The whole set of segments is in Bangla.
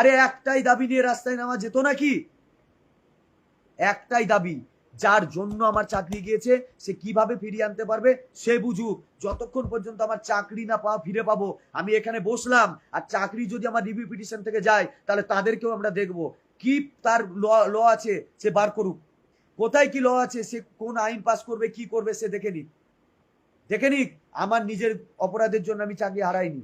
আরে একটাই দাবি নিয়ে রাস্তায় নামা যেত নাকি? একটাই দাবি, যার জন্য আমার চাকরি গিয়েছে, সে কীভাবে ফিরিয়ে আনতে পারবে, সে বুঝুক। যতক্ষণ পর্যন্ত আমার চাকরি না পাওয়া ফিরে পাবো, আমি এখানে বসলাম, আর চাকরি যদি আমার রিভিউ পিটিশন থেকে যায়, তাহলে তাদেরকেও আমরা দেখব। কি তার ল আছে, সে বার করুক। কোথায় কি ল আছে, সে কোন আইন পাস করবে, কি করবে, সে দেখে নিক। দেখে নিক, আমার নিজের অপরাধের জন্য আমি চাকরি হারাইনি।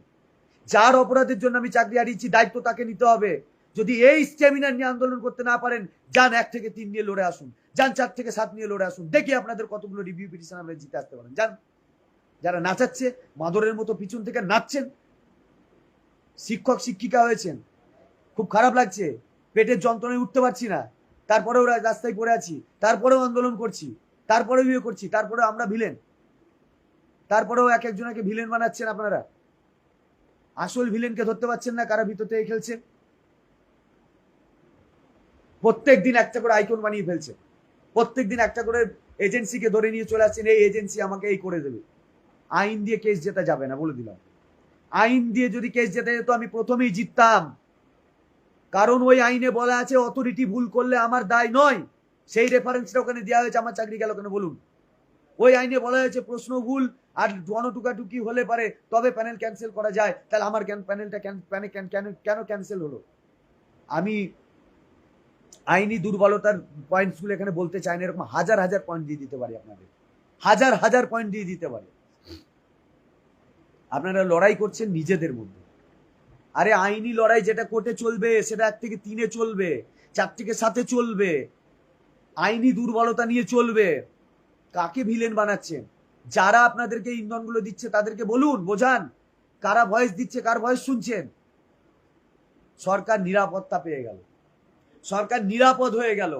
যার অপরাধের জন্য আমি চাকরি হারিয়েছি, দায়িত্ব তাকে নিতে হবে। যদি এই স্ট্যামিনার নিয়ে আন্দোলন করতে না পারেন, যান এক থেকে তিন নিয়ে লড়ে আসুন, যান চার থেকে সাত নিয়ে লড়ে আসুন। দেখি আপনাদের কতগুলো রিভিউ পিটিশন আমরা জিতে আসতে পারেন। যান। যারা নাচাচ্ছে, মাদরের মতো পিছন থেকে নাচছেন, শিক্ষক, শিক্ষিকা হয়েছেন, খুব খারাপ লাগছে। পেটের যন্ত্রণায় উঠতে পারছি না। তারপরেও রাস্তায় পড়ে আছি। তারপরেও আন্দোলন করছি। তারপরেও ইয়ে করছি। তারপরেও আমরা ভিলেন তারপরেও এক একজনকে ভিলেন বানাচ্ছেন আপনারা। আসল ভিলেনকে ধরতে পারছেন না, কারা ভিতর থেকে খেলছে? প্রত্যেক দিন একটা করে আইকন বানিয়ে ফেলছে। প্রত্যেক দিন একটা করে এজেন্সিকে ধরে নিয়ে চলে আসছেন, এই এজেন্সি আমাকে এই করে দেবে। আইন দিয়ে কেস জেতা যাবে না বলে দিলাম। আইন দিয়ে যদি কেস জেতা যেত, আমি প্রথমেই জিততাম। কারণ ওই আইনে বলা আছে অথরিটি ভুল করলে আমার দায় নয়। সেই রেফারেন্সটা ওখানে দেওয়া হয়েছে, আমার চাকরি গেল কেন? বলুন। ওই আইনে বলা হয়েছে প্রশ্ন ভুল আর টুকাটুকি হলে পারে, তবে প্যানেল ক্যান্সেল করা যায়। তাহলে আমার কেন প্যানেলটা কেন প্যানে- কেন কেন কেন ক্যান্সেল হলো? আমি আইনি দুর্বলতার পয়েন্টসগুলো এখানে বলতে চাই না, এরকম হাজার হাজার পয়েন্ট দিয়ে দিতে পারি আপনাদের। হাজার হাজার পয়েন্ট দিয়ে দিতে পারি। আপনারা লড়াই করছেন নিজেদের মধ্যে। আরে আইনি লড়াই যেটা কোর্টে চলবে, সেটা এক থেকে তিনে চলবে, চার থেকে সাথে চলবে। আইনি দুর্বলতা নিয়ে চলবে। কাকে ভিলেন বানাচ্ছেন? যারা আপনাদেরকে ইন্ধনগুলো দিচ্ছে তাদেরকে বলুন, বোঝান। কারা ভয়েস দিচ্ছে, কার ভয়েস শুনছেন? সরকার নিরাপত্তা পেয়ে গেল। সরকার নিরাপদ হয়ে গেল।